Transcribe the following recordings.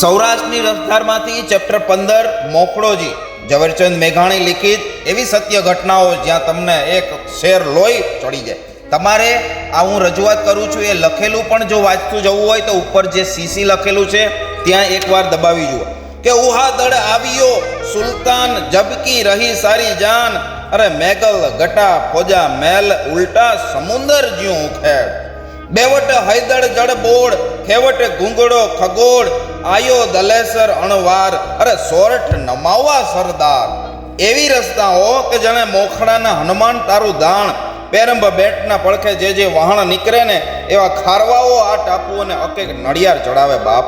સૌરાષ્ટ્રની રફતારમાંથી ચેપ્ટર પંદર મોકળોજી ઝવેરચંદ મેઘાણી લિખિત એવી સત્ય ઘટનાઓ જ્યાં તમને એક શેર લોહી ચડી જાય. તમારે આ હું રજૂઆત કરું છું એ લખેલું પણ જો વાંચતું જવું હોય તો ઉપર જે સીસી લખેલું છે, ત્યાં એકવાર દબાવી જુઓ. કે ઉહાદળ આવ્યો, સુલતાન જબકી રહી સારી જાન. અરે મેગલ, ગટા, ફોજા મેલ ઉલટા, સમુંદર જ્યું ખેડ. બેવટ હૈદળ જડ બોડ ખેવટ ગુંગડો ખગોળ. આયો દલેસર અણવાર. અરે સોરઠ નમાવા સરદાર. એવી રસ્તાઓ કે જાણે મોખડાના હનુમાન તારું દાણ. પેરંબ બેટના પડખે જે જે વહાણ નીકળે ને એવા ખારવાઓ આ ટાપુઓને અકેક નડિયાર ચડાવે બાપ.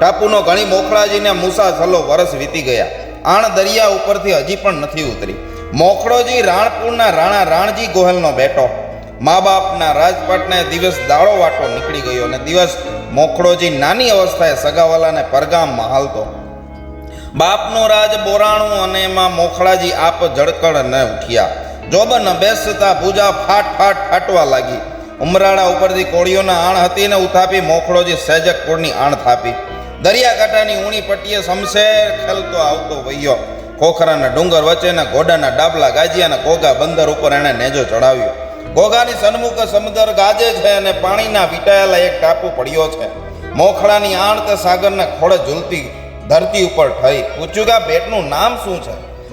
ટાપુનો ઘણી મોખડાજીને મુસા સલો વરસ વીતી ગયા. આણ દરિયા ઉપરથી હજી પણ નથી ઉતરી. મોખડોજી રાણપુરના રાણા રાણજી ગોહેલનો બેટો. મા બાપના રાજપાટને દિવસ દાળો વાટો નીકળી ગયો અને દિવસ મોખડોજી નાની અવસ્થાએ સગાવાલાને પરગામમાં હાલતો. બાપનું રાજ બોરાણું અને એમાં મોખડાજી આપ જડકડ ન ઉઠ્યા. જોબન બેસતા પૂજા ફાટ ફાટ ફાટવા લાગી. ઉમરાળા ઉપરથી કોળીઓના આણ હતી ને ઉથાપી મોખડોજી સહેજક કોળની આણ થાપી. દરિયાકાંઠાની ઊણી પટ્ટીએ શમશેર ખેલતો આવતો વૈયો. ખોખરાના ડુંગર વચ્ચેના ઘોડાના ડાબલા ગાજી અને ઘોઘા બંદર ઉપર એણે નેજો ચડાવ્યો. ઘોઘાની સન્મુખ સમુદ્ર ગાજે છે અને પાણીના વીંટાયેલા એક ટાપુ પડ્યો છે. મોખડાની આણ તે સાગરને ખોળે ઝૂલતી ધરતી ઉપર થઈ. ઉચુગા બેટનું નામ શું છે?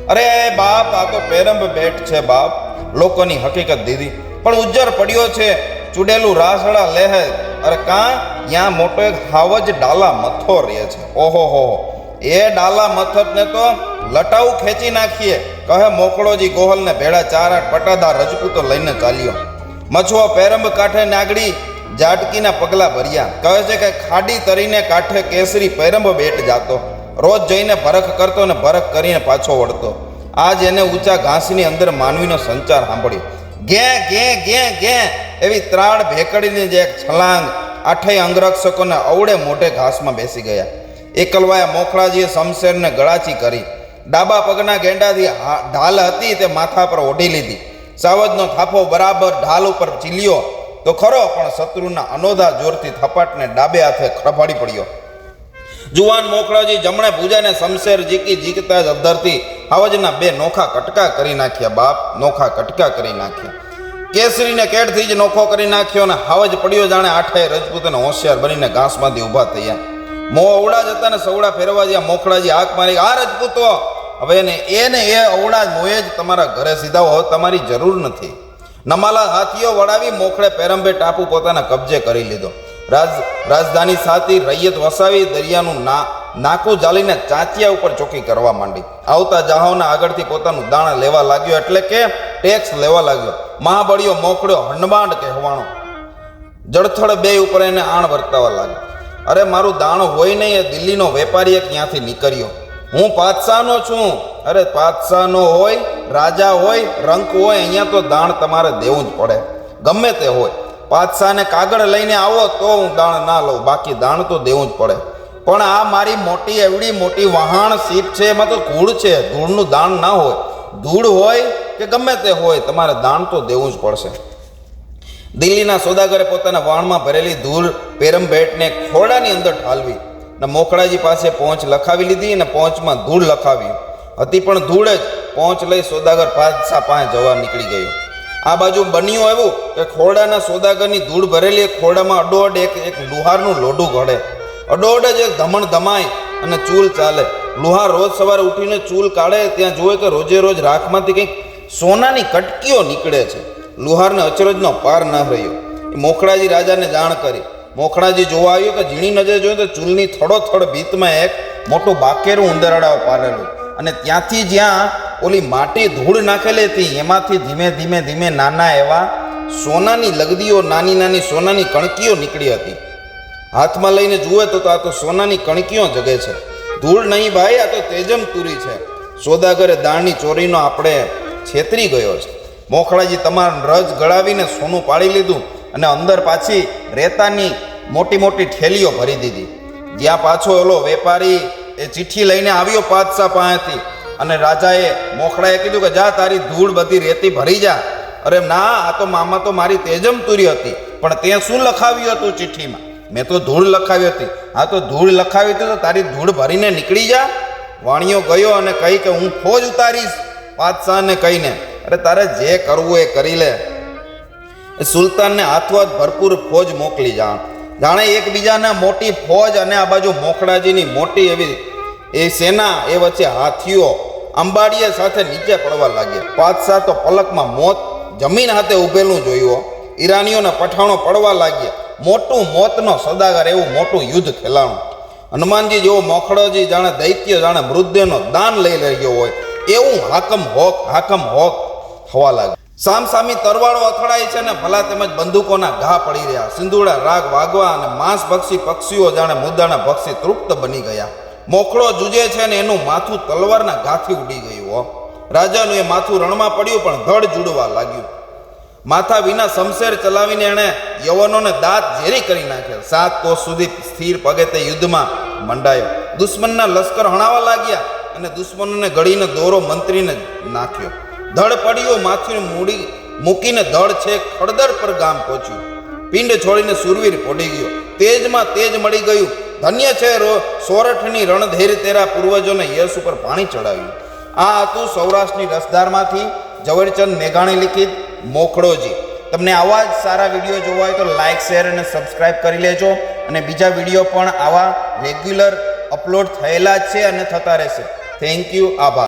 અરે બાપ, આ તો પેરંબ બેટ છે બાપ. લોકોની હકીકત દીધી. પણ ઉજ્જર પડ્યો છે. ચૂડેલું રાસડા લેહે. અરે કાં? ત્યાં મોટો એક હાવજ ડાલા મથો રહે છે. ઓહો, હો એ ડાલા મથતને તો લટાવું ખેંચી નાખીએ. કહે, મોકળોજી ગોહલને ભેળા ચાર આઠ પટાદાર રજપૂતો લઈને ચાલ્યો. મછુઓ પેરંબ કાંઠે નાગડી જાટકીના પગલા ભર્યા. કહે છે કે, ખાડી તરીને કાંઠે કેસરી પેરંબ બેટ જાતો. રોજ જઈને ભરખ કરતો ને ભરખ કરીને પાછો વળતો. આજ એને ઊંચા ઘાસની અંદર માનવીનો સંચાર સાંભળ્યો. ઘે ઘે ઘે ઘે. એવી ત્રાળ ભેકડીની જે એક છલાંગ આઠેય અંગરક્ષકોને અવડે મોઢે ઘાસમાં બેસી ગયા. એકલવાયા મોખળાજીએ શમશેરને ગળાચી કરી. ડાબા પગના ઘેંડાથી ઢાલ હતી તે માથા પર ઓઢી લીધી. સાવજનો થાપો બરાબર ઢાલ ઉપર ચીલ્યો. તો ખરો, પણ શત્રુના અનોધા જોરથી થપાટને ડાબે હાથે ખડફાડી પડ્યો. જુવાન મોખળાજી જમણે પૂજાને શમશેર જીકી જીકતા જ અધરથી હાવજના બે નોખા કટકા કરી નાખ્યા, બાપ નોખા કટકા કરી નાખ્યા. કેસરીને કેડથી જ નોખો કરી નાખ્યો અને હાવજ પડ્યો જાણે આઠે રજપૂતને હોશિયાર બનીને ઘાસમાંથી ઊભા થયા. મો અવડા જતા ને સવડા ફેરવા જ્યાં મોખળાજી હાક મારી, આ રજપૂતો હવે એને એ ને એ અવળા મોએ જ તમારા ઘરે સીધા હવે તમારી જરૂર નથી. નમાલા હાથીઓ વળાવી મોખળે પેરંબે ટાપુ પોતાના કબજે કરી લીધો. રાજ, રાજધાની સાથી રૈયત વસાવી દરિયાનું ના, નાકું જાલીને ચાંચિયા ઉપર ચોકી કરવા માંડી. આવતા જહાવના આગળથી પોતાનું દાણ લેવા લાગ્યો એટલે કે ટેક્સ લેવા લાગ્યો. મહાબળીઓ મોકળ્યો હંડબાંડ કહેવાણો જળથળ બે ઉપર એને આણ વર્તાવા લાગ્યો. અરે મારું દાણ હોય નહીં, એ દિલ્હીનો વેપારી એક ત્યાંથી નીકળ્યો? હું પાતશાહનો છું. અરે પાતશાહનો હોય, રાજા હોય, રંક હોય, અહીંયા તો દાણ તમારે દેવું જ પડે. ગમે તે હોય. પાતશાહને કાગળ લઈને આવો તો હું દાણ ના લઉં. બાકી દાણ તો દેવું જ પડે. પણ આ મારી મોટી, એવડી, મોટી વહાણ સીપ છે, એમાં તો ધૂળ છે. ધૂળનું દાણ ના હોય. ધૂળ હોય કે ગમે તે હોય, તમારે દાણ તો દેવું જ પડશે. દિલ્હીના સોદાગરે પોતાના વાણમાં ભરેલી ધૂળ પેરમભેટને ખોડાની અંદર ઠાલવી. ને મોખડાજી પાસે પહોંચ લખાવી લીધી અને પહોંચમાં ધૂળ લખાવી હતી પણ ધૂળ જ પહોંચ લઈ સોદાગર પાછા પાસે જવા નીકળી ગયો. આ બાજુ બન્યું એવું કે ખોરડાના સોદાગરની ધૂળ ભરેલી એક ખોરડામાં અડોઅડ એક એક લુહારનું લોઢું ઘડે. અડોઅડ જ એક ધમણ ધમાય અને ચૂલ ચાલે. લુહાર રોજ સવારે ઉઠીને ચૂલ કાઢે, ત્યાં જુએ કે રોજે રોજ રાખમાંથી કંઈક સોનાની કટકીઓ નીકળે છે. લુહારને અચરજનો પાર ન રહ્યો. મોખડાજી રાજાને જાણ કરી. મોખડાજી જોવા આવ્યો કે ઝીણી નજરે જોયું તો ચૂલની થોડોથોડ ભીતમાં એક મોટું બાકેરું ઉંદરડા પારેલું. અને ત્યાંથી જ્યાં ઓલી માટી ધૂળ નાખેલી હતી, એમાંથી ધીમે ધીમે ધીમે નાના એવા સોનાની લગદીઓ, નાની નાની સોનાની કણકીઓ નીકળી હતી. હાથમાં લઈને જુએ તો આ તો સોનાની કણકીઓ જગે છે. ધૂળ નહીં ભાઈ, આ તો તેજમ તુરી છે. સોદાગરે દાળની ચોરીનો આપણે છેતરી ગયો છે. મોખડાજી તમારા રજ ગળાવીને સોનું પાડી લીધું. અને અંદર પાછી રેતાની મોટી મોટી ઠેલીઓ ભરી દીધી. જ્યાં પાછો ઓલો વેપારી એ ચિઠ્ઠી લઈને આવ્યો પાતશાહ પાસેથી. અને રાજાએ મોખડાએ કીધું કે, જા, તારી ધૂળ બધી રેતી ભરી જા. અરે, ના, આ તો મામા તો મારી તેજમ તુરી હતી, પણ તે શું લખાવ્યું હતું ચિઠ્ઠીમાં? મેં તો ધૂળ લખાવી હતી. હા, તો ધૂળ લખાવી હતી તો તારી ધૂળ ભરીને નીકળી જા. વાણિયો ગયો અને કહી કે, હું ફોજ ઉતારીશ, પાદશાહને કહીને. અરે, તારે જે કરવું એ કરી લે. સુલતાનને હાથોહાથ ભરપૂર ફોજ મોકલી જા જાણે એકબીજાના મોટી ફોજ અને આ બાજુ મોખડાજીની મોટી એવી એ સેના એ વચ્ચે હાથીઓ અંબાડીએ સાથે નીચે પડવા લાગ્યા. પાંચ તો પલકમાં મોત જમીન હાથે ઊભેલું જોયું ઈરાનીઓને પઠાણો પડવા લાગ્યા. મોટું મોતનો સદાગર એવું મોટું યુદ્ધ ખેલાણું. હનુમાનજી જેવો મોખડોજી જાણે દૈત્ય, જાણે મૃતદેહનો દાન લઈ રહ્યો હોય, એવું હાકમ હોક હાકમ હોક થવા લાગે સામસામી તરવાળો અથડાય છે ને ભલા તેમજ બંદૂકોના ઘા પડી રહ્યા. સિંદુડા, રાગ વાગવા અને માંસ ભક્ષી પક્ષીઓ જાણે મુદ્દાના ભક્ષી તૃપ્ત બની ગયા. મોખળો જુજે છે ને એનું માથું તલવારના ઘાથી ઉડી ગયું, હો. રાજાનું એ માથું રણમાં પડ્યું પણ ધડ જુડવા લાગ્યું. માથા વિના શમશેર ચલાવીને એણે યવનોને દાંત ઝેરી કરી નાખ્યા. સાત કોસ સુધી સ્થિર પગે તે યુદ્ધમાં મંડાયો. દુશ્મનના લશ્કર હણાવા લાગ્યા અને દુશ્મનોને ગળીને દોરો મંત્રીને નાખ્યો. ધડ પડ્યો માથું મૂડી મૂકીને ધડ છે ખડદર પર ગામ પહોંચ્યું. પિંડ છોડીને સુરવીર પડી ગયો. તેજમાં તેજ મળી ગયું. ધન્ય છે રો સોરઠની રણધેર તેરા પૂર્વજોને યશ ઉપર પાણી ચડાવ્યું. આ હતું સૌરાષ્ટ્રની રસધારમાંથી ઝવેરચંદ મેઘાણી લિખિત મોખડોજી. તમને આવા જ સારા વીડિયો જોવા હોય તો લાઇક શેર અને સબસ્ક્રાઇબ કરી લેજો. અને બીજા વીડિયો પણ આવા રેગ્યુલર અપલોડ થયેલા છે અને થતા રહેશે. Thank you. આભાર.